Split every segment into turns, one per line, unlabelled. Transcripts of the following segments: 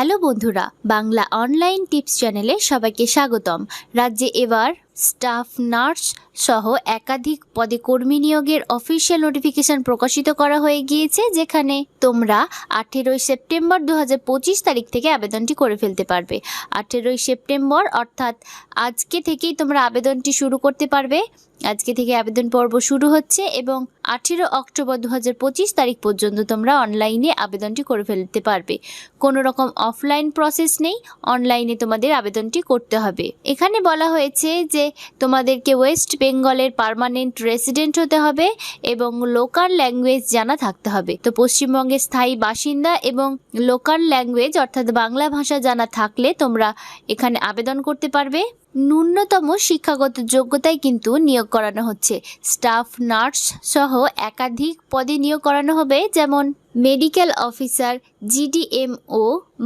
Hello বন্ধুরা Bangla online tips চ্যানেলে সবাইকে স্বাগতম। রাজ্যে এবার স্টাফ, নার্স সহ একাধিক পদে কর্মী নিয়োগের অফিসিয়াল নোটিফিকেশন প্রকাশিত করা হয়ে গিয়েছে, যেখানে তোমরা আঠেরোই সেপ্টেম্বর দু হাজার পঁচিশ তারিখ থেকে আবেদনটি করে ফেলতে পারবে। আঠেরোই সেপ্টেম্বর, অর্থাৎ আজকে থেকেই তোমরা আবেদনটি শুরু করতে পারবে। আজকে থেকে আবেদন পর্ব শুরু হচ্ছে এবং আঠেরো অক্টোবর দু হাজার পঁচিশ তারিখ পর্যন্ত তোমরা অনলাইনে আবেদনটি করে ফেলতে পারবে। কোনো রকম অফলাইন প্রসেস নেই, অনলাইনে তোমাদের আবেদনটি করতে হবে। এখানে বলা হয়েছে যে তোমাদেরকে ওয়েস্ট বেঙ্গলের পার্মানেন্ট রেসিডেন্ট হতে হবে এবং লোকাল ল্যাঙ্গুয়েজ জানা থাকতে হবে। তো পশ্চিমবঙ্গের স্থায়ী বাসিন্দা এবং লোকাল ল্যাঙ্গুয়েজ অর্থাৎ বাংলা ভাষা জানা থাকলে তোমরা এখানে আবেদন করতে পারবে। ন্যূনতম শিক্ষাগত যোগ্যতায় কিন্তু নিয়োগ করানো হচ্ছে। স্টাফ নার্স সহ একাধিক পদে নিয়োগ করানো হবে, যেমন medical officer GDMO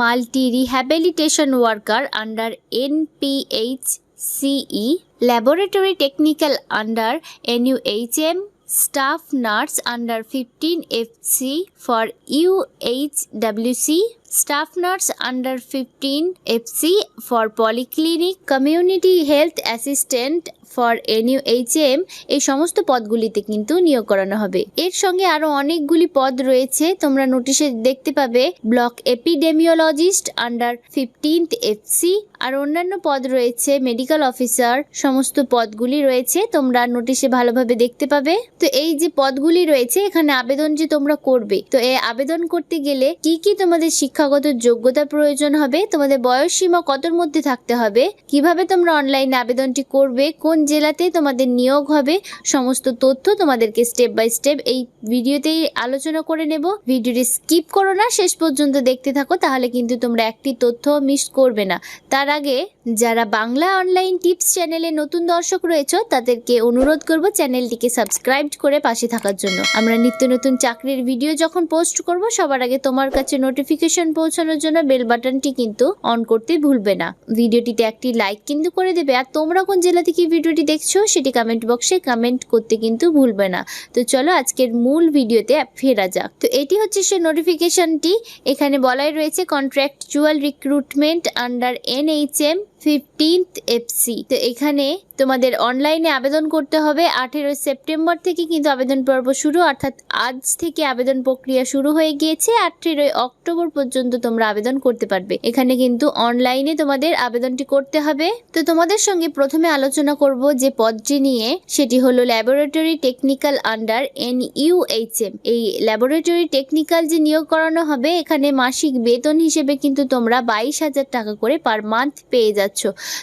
multi rehabilitation worker under NPH CE laboratory technical under NUHM staff nurse under 15 FC for UHWC, staff nurse under 15 FC for polyclinic, community health assistant for NUHM এই সমস্ত পদগুলিতে কিন্তু নিয়োগ করানো হবে। এর সঙ্গে আরও অনেকগুলি পদ রয়েছে তোমরা নোটিশে দেখতে পাবে block epidemiologist under fifteenth FC আর অন্যান্য পদ রয়েছে মেডিকেল অফিসার সমস্ত পদগুলি রয়েছে তোমরা নোটিশে ভালোভাবে দেখতে পাবে। তো এই যে পদগুলি রয়েছে এখানে আবেদন যে তোমরা করবে তো এই আবেদন করতে গেলে কি কি তোমাদের শিক্ষাগত যোগ্যতা প্রয়োজন হবে, তোমাদের বয়স সীমা কতর মধ্যে থাকতে হবে, কীভাবে তোমরা অনলাইন আবেদনটি করবে, কোন জেলাতে তোমাদের নিয়োগ হবে, সমস্ত তথ্য তোমাদেরকে স্টেপ বাই স্টেপ এই ভিডিওতেই আলোচনা করে নেব। ভিডিওটি স্কিপ করো না, শেষ পর্যন্ত দেখতে থাকো, তাহলে কিন্তু তোমরা একটি তথ্য মিস করবে না। তার আগে যারা বাংলা অনলাইন টিপস চ্যানেলে নতুন দর্শক রয়েছে, তাদেরকে অনুরোধ করব চ্যানেলটিকে সাবস্ক্রাইব করে পাশে থাকার জন্য। আমরা নিত্য নতুন চাকরির ভিডিও যখন পোস্ট করব, সবার আগে তোমার কাছে নোটিফিকেশন পৌঁছানোর জন্য বেল বাটনটি কিন্তু অন করতে ভুলবে না। ভিডিওটিতে একটি লাইক কিন্তু করে দেবে, আর তোমরা কোন জেলা থেকে ভিডিওটি দেখছ, সেটি কমেন্ট বক্সে কমেন্ট করতে কিন্তু ভুলবে না। তো চলো আজকের মূল ভিডিওতে ফেরা যাক। তো এটি হচ্ছে সে নোটিফিকেশনটি এখানে বলাই রয়েছে contractual recruitment under NHM fifteenth FC তো এখানে তোমাদের অনলাইনে আবেদন করতে হবে। আঠেরোই সেপ্টেম্বর থেকে কিন্তু আবেদন পর্ব শুরু, অর্থাৎ আজ থেকে আবেদন প্রক্রিয়া শুরু হয়ে গিয়েছে। আঠেরোই অক্টোবর পর্যন্ত তোমরা আবেদন করতে পারবে। এখানে কিন্তু অনলাইনে তোমাদের আবেদনটি করতে হবে। তো তোমাদের সঙ্গে প্রথমে আলোচনা করব যে পদটি নিয়ে, সেটি হলো laboratory technical under N UHM এই ল্যাবরেটরি টেকনিক্যাল যে নিয়োগ করানো হবে, এখানে মাসিক বেতন হিসেবে কিন্তু তোমরা বাইশ হাজার টাকা করে পার মান্থ পেয়ে যাচ্ছ।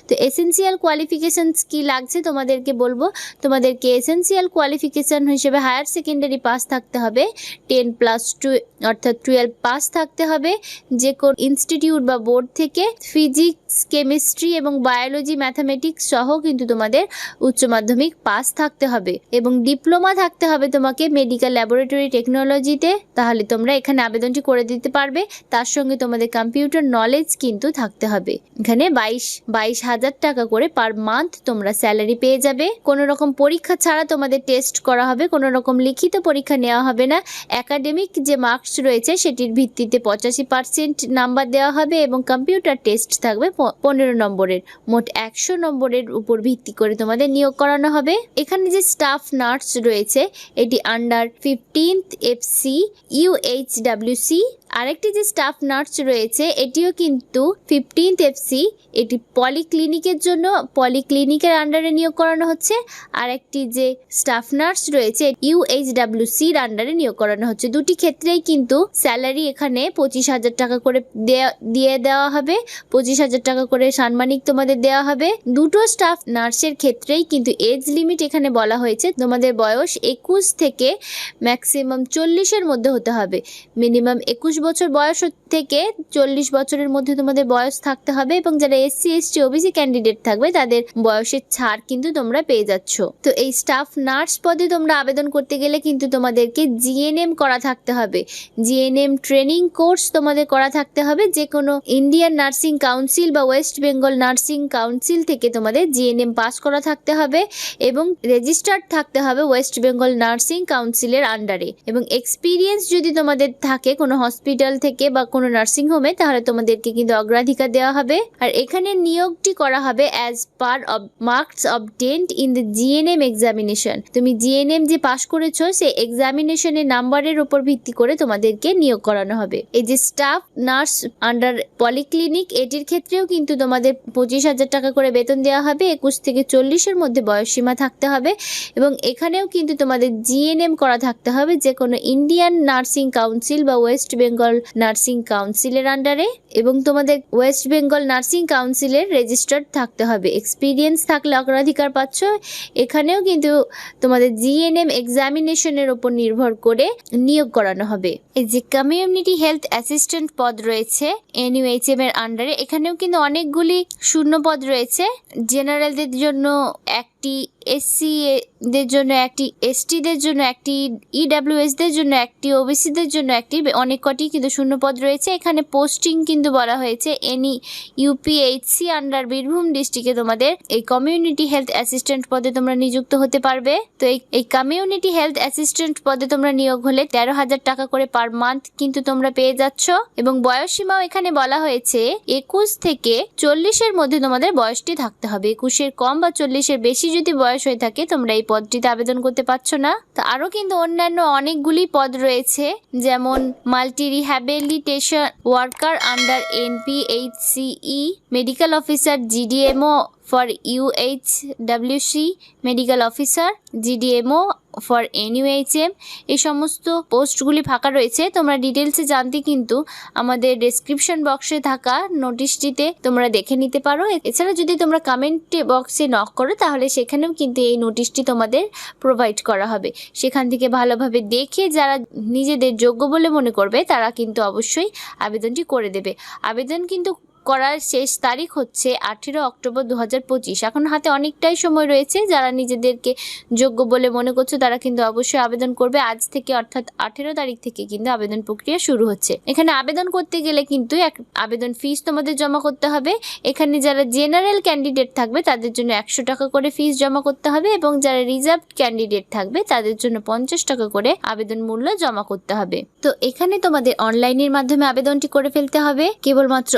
তো এসেন্সিয়াল কোয়ালিফিকেশনস কি লাগছে তোমাদেরকে বলব? তোমাদেরকে এসেন্সিয়াল কোয়ালিফিকেশন হিসেবে হায়ার সেকেন্ডারি পাস থাকতে হবে টেন প্লাস টু অর্থাৎ টুয়েলভ পাস থাকতে হবে, যে কোন ইনস্টিটিউট বা বোর্ড থেকে ফিজিক্স কেমিস্ট্রি এবং বায়োলজি ম্যাথামেটিক্স সহ কিন্তু তোমাদের উচ্চ মাধ্যমিক পাস থাকতে হবে এবং ডিপ্লোমা থাকতে হবে তোমাকে মেডিকেল ল্যাবরেটরি টেকনোলজিতে তাহলে তোমরা এখানে আবেদনটি করে দিতে পারবে। তার সঙ্গে তোমাদের কম্পিউটার নলেজ কিন্তু থাকতে হবে। এখানে বাইশ বাইশ হাজার টাকা করে পার মান্থ তোমরা স্যালারি পেয়ে যাবে। কোনো রকম পরীক্ষা ছাড়া তোমাদের টেস্ট করা হবে কোনো রকম লিখিত পরীক্ষা নেওয়া হবে না। একাডেমিক যে মার্কস রয়েছে সেটির ভিত্তিতে পঁচাশি পার্সেন্ট নাম্বার দেওয়া হবে এবং কম্পিউটার টেস্ট থাকবে পনেরো নম্বরের। মোট একশো নম্বরের উপর ভিত্তি করে তোমাদের নিয়োগ করানো হবে। এখানে যে স্টাফ নার্স রয়েছে, এটি আন্ডার ফিফটিন্থ এফসি ইউএইচডাব্লিউসি আরেকটি যে স্টাফ নার্স রয়েছে, এটিও কিন্তু ফিফটিন্থ এফসি এটি পলিক্লিনিকের জন্য, পলিক্লিনিকের আন্ডারে নিয়োগ করানো হচ্ছে। আর একটি যে স্টাফ নার্স রয়েছে ইউএইচডাব্লিউসির আন্ডারে নিয়োগ করানো হচ্ছে। দুটি ক্ষেত্রেই কিন্তু স্যালারি এখানে পঁচিশ হাজার টাকা করে দেয়া- দেওয়া হবে। পঁচিশ হাজার টাকা করে সাম্মানিক তোমাদের দেওয়া হবে। দুটো স্টাফ নার্সের ক্ষেত্রেই কিন্তু এজ লিমিট এখানে বলা হয়েছে। তোমাদের বয়স একুশ থেকে ম্যাক্সিমাম চল্লিশের মধ্যে হতে হবে। মিনিমাম একুশ বছর বয়স থেকে চল্লিশ বছরের মধ্যে তোমাদের বয়স থাকতে হবে এবং যারা এসসি এসটি ওবিসি ক্যান্ডিডেট থাকবে, তাদের বয়সের ছাড় কিন্তু তোমরা পেয়ে যাচ্ছ। তো এই স্টাফ নার্স পদে তোমরা আবেদন করতে গেলে কিন্তু তোমাদেরকে জিএনএম করা থাকতে হবে। জিএনএম ট্রেনিং কোর্স তোমাদের করা থাকতে হবে যে কোনো ইন্ডিয়ান নার্সিং কাউন্সিল বা ওয়েস্ট বেঙ্গল নার্সিং কাউন্সিল থেকে তোমাদের জিএনএম পাস করা থাকতে হবে এবং রেজিস্টার্ড থাকতে হবে ওয়েস্ট বেঙ্গল নার্সিং কাউন্সিলের আন্ডারে এবং এক্সপিরিয়েন্স যদি তোমাদের থাকে কোনো হসপিটাল থেকে বা কোনো নার্সিং হোমে তাহলে তোমাদেরকে কিন্তু অগ্রাধিকার দেওয়া হবে। আর এখানে নিয়োগটি করা হবে as per of marks of obtained in the GNM examination তুমি জিএনএম যে পাশ করেছ সেই এক্সামিনেশনের নাম্বারের উপর ভিত্তি করে তোমাদেরকে নিয়োগ করানো হবে। এই যে স্টাফ নার্স আন্ডার পলিক্লিনিক এটির ক্ষেত্রেও কিন্তু তোমাদের পঁচিশ হাজার টাকা করে বেতন দেওয়া হবে, একুশ থেকে চল্লিশের মধ্যে বয়সসীমা থাকতে হবে এবং এখানেও কিন্তু তোমাদের জিএনএম করা থাকতে হবে যে কোনো ইন্ডিয়ান নার্সিং কাউন্সিল বা ওয়েস্ট বেঙ্গল নার্সিং কাউন্সিলের আন্ডারে এবং তোমাদের ওয়েস্ট বেঙ্গল নার্সিং কাউন্সিলের রেজিস্টার্ড থাকতে হবে। এক্সপিরিয়েন্স থাকলে অগ্রাধিকার পাচ্ছ। এখানেও কিন্তু তোমাদের জিএনএম এক্সামিনেশনের উপর নির্ভর করে নিয়োগ করানো হবে। এই যে কমিউনিটি হেলথ অ্যাসিস্ট্যান্ট পদ রয়েছে এনইউএইচএম এর আন্ডারে এখানেও কিন্তু অনেকগুলি শূন্য পদ রয়েছে। জেনারেলদের জন্য একটি এসসি দের জন্য একটি এসটিদের জন্য একটি ইডাব্লিউএস দের জন্য একটি ওবিসিদের জন্য একটি, অনেক কটি কিন্তু শূন্যপদ রয়েছে। এখানে পোস্টিং কিন্তু বলা হয়েছে। এনি ইউপিএইচসি আন্ডার বীরভূম ডিস্ট্রিক্টে তোমাদের এই কমিউনিটি হেলথ অ্যাসিস্ট্যান্ট পদে তোমরা নিযুক্ত হতে পারবে। তো এই এই কমিউনিটি হেলথ অ্যাসিস্ট্যান্ট পদে তোমরা নিয়োগ হলে তেরো হাজার টাকা করে পার মান্থ কিন্তু তোমরা পেয়ে যাচ্ছ। এবং বয়সসীমাও এখানে বলা হয়েছে, একুশ থেকে চল্লিশের মধ্যে তোমাদের বয়সটি থাকতে হবে। একুশের কম বা চল্লিশের বেশি যদি বয়স হয়ে থাকে, তোমরা এই পদটিতে আবেদন করতে পারছ না। তো আরও কিন্তু অন্যান্য অনেকগুলি পদ রয়েছে, যেমন multi rehabilitation worker under NPHCE medical officer GDMO UH WC medical officer GDMO for NUHM এই সমস্ত পোস্টগুলি ফাঁকা রয়েছে। তোমরা ডিটেলসে জানতে কিন্তু আমাদের ডেসক্রিপশন বক্সে থাকা নোটিশটিতে তোমরা দেখে নিতে পারো। এছাড়া যদি তোমরা কমেন্ট বক্সে নক করো, তাহলে সেখানেও কিন্তু এই নোটিশটি তোমাদের প্রোভাইড করা হবে। সেখান থেকে ভালোভাবে দেখে যারা নিজেদের যোগ্য বলে মনে করবে, তারা কিন্তু অবশ্যই আবেদনটি করে দেবে। আবেদন কিন্তু করার শেষ তারিখ হচ্ছে আঠেরো অক্টোবর দু হাজার পঁচিশ। এখন হাতে অনেকটাই সময় রয়েছে, যারা নিজেদেরকে যোগ্য বলে মনে করছ তারা কিন্তু অবশ্যই আবেদন করবে। আজ থেকে অর্থাৎ আঠেরো তারিখ থেকে কিন্তু আবেদন প্রক্রিয়া শুরু হচ্ছে। এখানে আবেদন করতে গেলে কিন্তু এক আবেদন ফিস তোমাদের জমা করতে হবে। এখানে যারা জেনারেল ক্যান্ডিডেট থাকবে তাদের জন্য একশো টাকা করে ফিস জমা করতে হবে এবং যারা রিজার্ভ ক্যান্ডিডেট থাকবে তাদের জন্য পঞ্চাশ টাকা করে আবেদন মূল্য জমা করতে হবে। তো এখানে তোমাদের অনলাইনের মাধ্যমে আবেদনটি করে ফেলতে হবে। কেবলমাত্র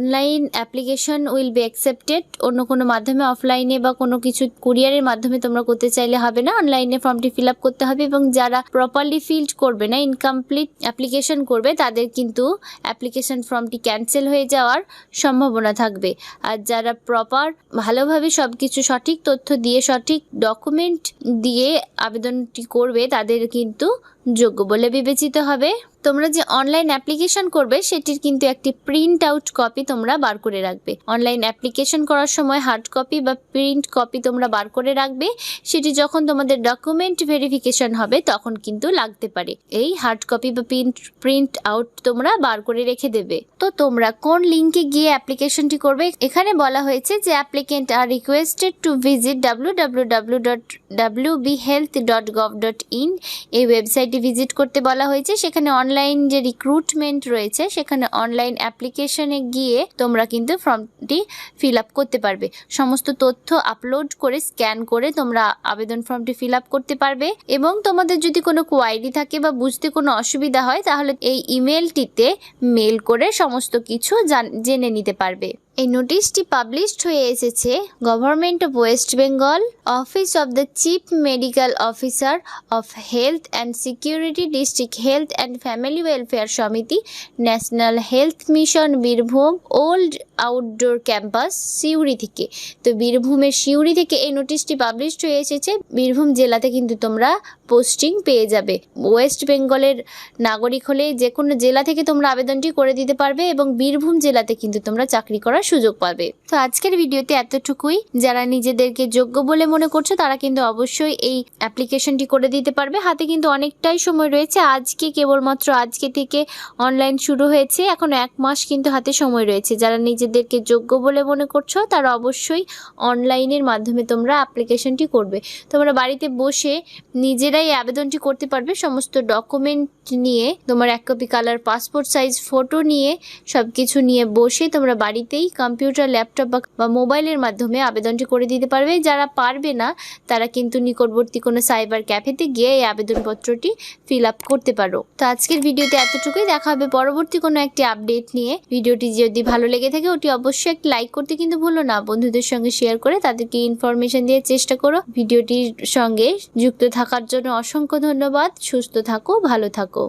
online application will be accepted অন্য কোনো মাধ্যমে অফলাইনে বা কোনো কিছু কুরিয়ারের মাধ্যমে তোমরা করতে চাইলে হবে না। অনলাইনে ফর্মটি ফিল আপ করতে হবে এবং যারা প্রপারলি ফিল্ড করবে না ইনকমপ্লিট অ্যাপ্লিকেশন করবে, তাদের কিন্তু অ্যাপ্লিকেশন ফর্মটি ক্যান্সেল হয়ে যাওয়ার সম্ভাবনা থাকবে। আর যারা প্রপার ভালোভাবে সব কিছু সঠিক তথ্য দিয়ে, সঠিক ডকুমেন্ট দিয়ে আবেদনটি করবে, তাদের কিন্তু যোগ্য বলে বিবেচিত হবে। তোমরা যে অনলাইন অ্যাপ্লিকেশন করবে, সেটির কিন্তু একটি প্রিন্ট আউট কপি তোমরা বার করে রাখবে। অনলাইন অ্যাপ্লিকেশন করার সময় হার্ড কপি বা প্রিন্ট কপি তোমরা বার করে রাখবে। সেটি যখন তোমাদের ডকুমেন্ট ভেরিফিকেশন হবে, তখন কিন্তু লাগতে পারে। এই হার্ড কপি বা প্রিন্ট প্রিন্ট আউট তোমরা বার করে রেখে দেবে। তো তোমরা কোন লিঙ্কে গিয়ে অ্যাপ্লিকেশনটি করবে? এখানে বলা হয়েছে যে applicant are requested to visit W W W dot W B health dot gov dot in এই ওয়েবসাইটটি ভিজিট করতে বলা হয়েছে, সেখানে অনলাইন যে রিক্রুটমেন্ট রয়েছে, সেখানে অনলাইন অ্যাপ্লিকেশনে গিয়ে তোমরা কিন্তু ফর্মটি ফিল আপ করতে পারবে। সমস্ত তথ্য আপলোড করে স্ক্যান করে তোমরা আবেদন ফর্মটি ফিল আপ করতে পারবে। এবং তোমাদের যদি কোনো কোয়ারি থাকে বা বুঝতে কোনো অসুবিধা হয়, তাহলে এই ইমেলটিতে মেল করে সমস্ত কিছু জান- নিতে পারবে। এই নোটিশটি পাবলিশড হয়ে এসেছে government of West Bengal office of the chief medical officer of health and security district health and family welfare সমিতি national health mission Birbhum old outdoor campus Suri থেকে তো বীরভূমের সিউড়ি থেকে এই নোটিশটি পাবলিশড হয়ে এসেছে। বীরভূম জেলাতে কিন্তু তোমরা পোস্টিং পেয়ে যাবে। ওয়েস্ট বেঙ্গলের নাগরিক হলে যে কোনো জেলা থেকে তোমরা আবেদনটি করে দিতে পারবে এবং বীরভূম জেলাতে কিন্তু তোমরা চাকরি করার করার সুযোগ পাবে। তো আজকের ভিডিওতে এতটুকুই। যারা নিজেদেরকে যোগ্য বলে মনে করছ, তারা কিন্তু অবশ্যই এই অ্যাপ্লিকেশনটি করে দিতে পারবে। হাতে কিন্তু অনেকটাই সময় রয়েছে। আজকে কেবলমাত্র আজকে থেকে অনলাইন শুরু হয়েছে। এখন এক মাস কিন্তু হাতে সময় রয়েছে। যারা নিজেদেরকে যোগ্য বলে মনে করছ, তারা অবশ্যই অনলাইনের মাধ্যমে তোমরা অ্যাপ্লিকেশনটি করবে। তোমরা বাড়িতে বসে নিজেরাই আবেদনটি করতে পারবে। সমস্ত ডকুমেন্ট নিয়ে, তোমার এক copy colour passport size, photo নিয়ে সব কিছু নিয়ে বসে তোমরা বাড়িতেই কম্পিউটার, ল্যাপটপ বা- মোবাইলের মাধ্যমে আবেদনটি করে দিতে পারবে। যারা পারবে না, তারা কিন্তু নিকটবর্তী কোনো সাইবার ক্যাফেতে গিয়ে এই আবেদনপত্রটি ফিল আপ করতে পারো। তো আজকের ভিডিওতে এতটুকুই। দেখা হবে পরবর্তী কোনো একটি আপডেট নিয়ে। ভিডিওটি যদি ভালো লেগে থাকে, ওটি অবশ্যই একটি লাইক করতে কিন্তু ভুলো না। বন্ধুদের সঙ্গে শেয়ার করে তাদেরকে ইনফরমেশন দিয়ে চেষ্টা করো। ভিডিওটির সঙ্গে যুক্ত থাকার জন্য অসংখ্য ধন্যবাদ। সুস্থ থাকো, ভালো থাকো।